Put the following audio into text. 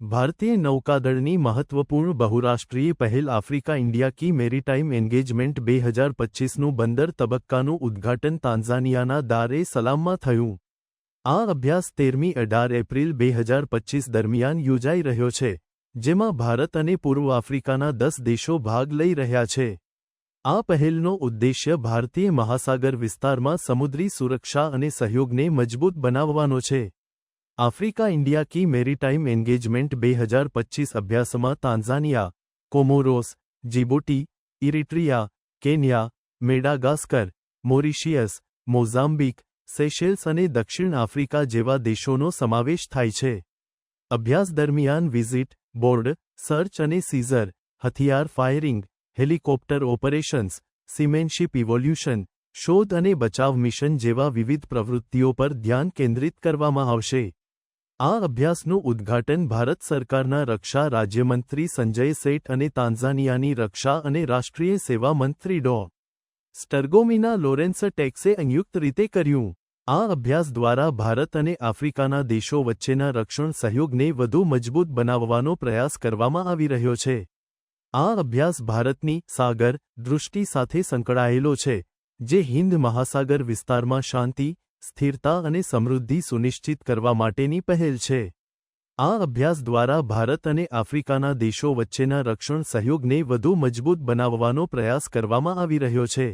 ભારતીય નૌકાદળની મહત્વપૂર્ણ બહુરાષ્ટ્રીય પહેલ Africa India key maritime engagement બે હજાર પચ્ચીસનું બંદર તબક્કાનું ઉદ્ઘાટન તાન્ઝાનિયાના દારે સલામમાં થયું. આ અભ્યાસ તેરમી અઢાર એપ્રિલ બે હજાર પચ્ચીસ દરમિયાન યોજાઈ રહ્યો છે, જેમાં ભારત અને પૂર્વ આફ્રિકાના દસ દેશો ભાગ લઈ રહ્યા છે. આ પહેલનો ઉદ્દેશ્ય ભારતીય મહાસાગર વિસ્તારમાં સમુદ્રી સુરક્ષા અને સહયોગને મજબૂત બનાવવાનો છે. Africa India key maritime engagement બે હજાર પચ્ચીસ અભ્યાસમાં Tanzania Comoros, Djibouti, Eritrea, Kenya, Madagascar, Mauritius Mozambique Seychelles અને દક્ષિણ આફ્રિકા જેવા દેશોનો સમાવેશ થાય છે. અભ્યાસ દરમિયાન વિઝિટ, બોર્ડ, સર્ચ અને સીઝર, હથિયાર firing, helicopter operations, seamanship evolution, શોધ અને બચાવ મિશન જેવા વિવિધ પ્રવૃત્તિઓ પર ધ્યાન કેન્દ્રિત કરવામાં આવશે. આ અભ્યાસનું ઉદ્ઘાટન ભારત સરકારના રક્ષા રાજ્યમંત્રી સંજય સેઠ અને તાન્ઝાનિયાની રક્ષા અને રાષ્ટ્રીય સેવા મંત્રી ડો. સ્ટર્ગોમિના લોરેન્સ ટેક્સે સંયુક્ત રીતે કર્યું. આ અભ્યાસ દ્વારા ભારત અને આફ્રિકાના દેશો વચ્ચેના રક્ષણ સહયોગને વધુ મજબૂત બનાવવાનો પ્રયાસ કરવામાં આવી રહ્યો છે. આ અભ્યાસ ભારતની સાગર દૃષ્ટિ સાથે સંકળાયેલો છે, જે હિન્દ મહાસાગર વિસ્તારમાં શાંતિ સ્થિરતા અને સમૃદ્ધિ સુનિશ્ચિત કરવા માટેની પહેલ છે. આ અભ્યાસ દ્વારા ભારત અને આફ્રિકાના દેશો વચ્ચેના રક્ષણ સહયોગને વધુ મજબૂત બનાવવાનો પ્રયાસ કરવામાં આવી રહ્યો છે.